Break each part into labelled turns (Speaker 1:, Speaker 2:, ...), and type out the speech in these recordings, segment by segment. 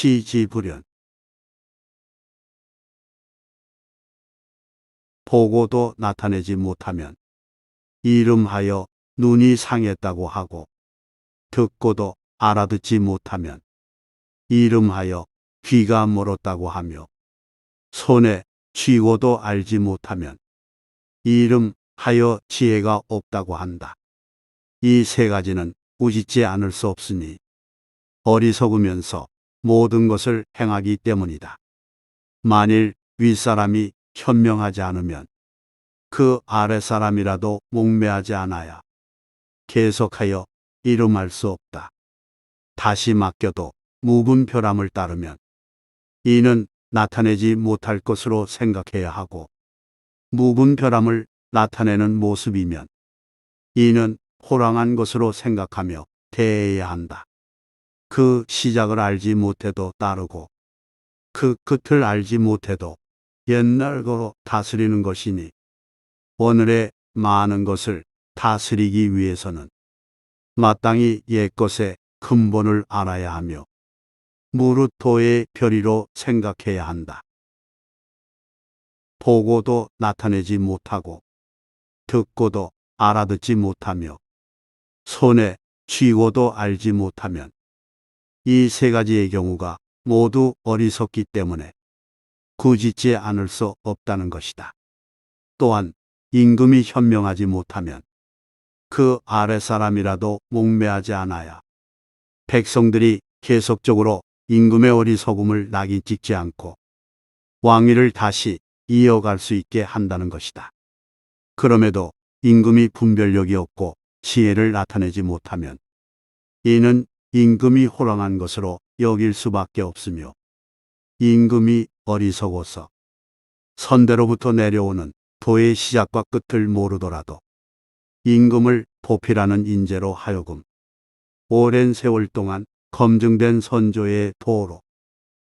Speaker 1: 시지불연 보고도 나타내지 못하면 이름하여 눈이 상했다고 하고 듣고도 알아듣지 못하면 이름하여 귀가 멀었다고 하며 손에 쥐고도 알지 못하면 이름하여 지혜가 없다고 한다. 이 세 가지는 꾸짖지 않을 수 없으니 어리석으면서 모든 것을 행하기 때문이다. 만일 윗사람이 현명하지 않으면 그 아랫사람이라도 목매하지 않아야 계속하여 이름할 수 없다. 다시 맡겨도 무분별함을 따르면 이는 나타내지 못할 것으로 생각해야 하고 무분별함을 나타내는 모습이면 이는 호랑한 것으로 생각하며 대해야 한다. 그 시작을 알지 못해도 따르고 그 끝을 알지 못해도 옛날 거로 다스리는 것이니 오늘의 많은 것을 다스리기 위해서는 마땅히 옛것의 근본을 알아야 하며 무릇 도의 별이로 생각해야 한다. 보고도 나타내지 못하고 듣고도 알아듣지 못하며 손에 쥐고도 알지 못하면 이 세 가지의 경우가 모두 어리석기 때문에 꾸짖지 않을 수 없다는 것이다. 또한 임금이 현명하지 못하면 그 아랫사람이라도 목매하지 않아야 백성들이 계속적으로 임금의 어리석음을 낙인 찍지 않고 왕위를 다시 이어갈 수 있게 한다는 것이다. 그럼에도 임금이 분별력이 없고 지혜를 나타내지 못하면 이는 임금이 호랑한 것으로 여길 수밖에 없으며 임금이 어리석어서 선대로부터 내려오는 도의 시작과 끝을 모르더라도 임금을 보필하는 인재로 하여금 오랜 세월 동안 검증된 선조의 도로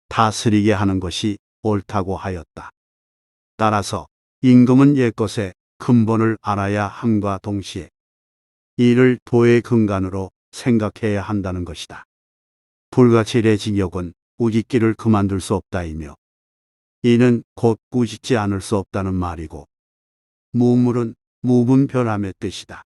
Speaker 1: 다스리게 하는 것이 옳다고 하였다. 따라서 임금은 옛것의 근본을 알아야 함과 동시에 이를 도의 근간으로 생각해야 한다는 것이다. 불가치의 징역은 꾸짖기를 그만둘 수 없다이며 이는 곧 꾸짖지 않을 수 없다는 말이고 무물은 무분별함의 뜻이다.